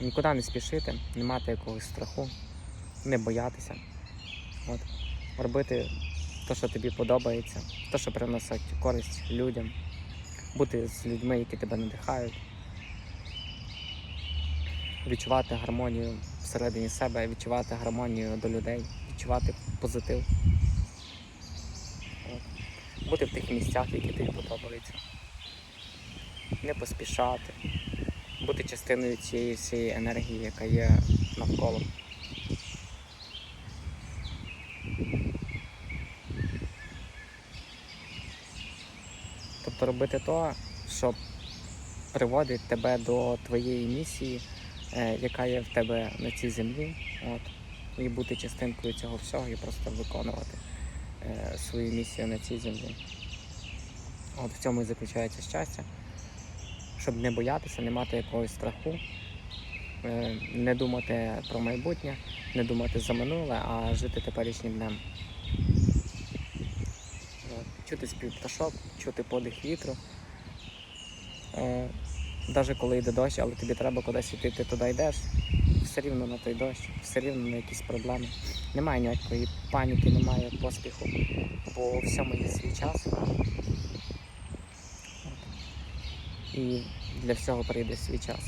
Нікуди не спішити, не мати якогось страху, не боятися. От. Робити те, що тобі подобається, те, що приносить користь людям, бути з людьми, які тебе надихають, відчувати гармонію всередині себе, відчувати гармонію до людей, відчувати позитив. От. Бути в тих місцях, які тобі подобаються. Не поспішати, бути частиною цієї всієї енергії, яка є навколо. Тобто робити то, що приводить тебе до твоєї місії, е, яка є в тебе на цій землі. От, і бути частинкою цього всього і просто виконувати е, свою місію на цій землі. От в цьому і заключається щастя, щоб не боятися, не мати якогось страху, е, не думати про майбутнє, не думати за минуле, а жити теперішнім днем. Чути спів пташок, чути подих вітру. Е, Навіть коли йде дощ, але тобі треба кудись йти, ти туди йдеш, все рівно на той дощ, все рівно на якісь проблеми. Немає ніякої паніки, немає поспіху, бо всьому є свій час. І для всього прийде свій час.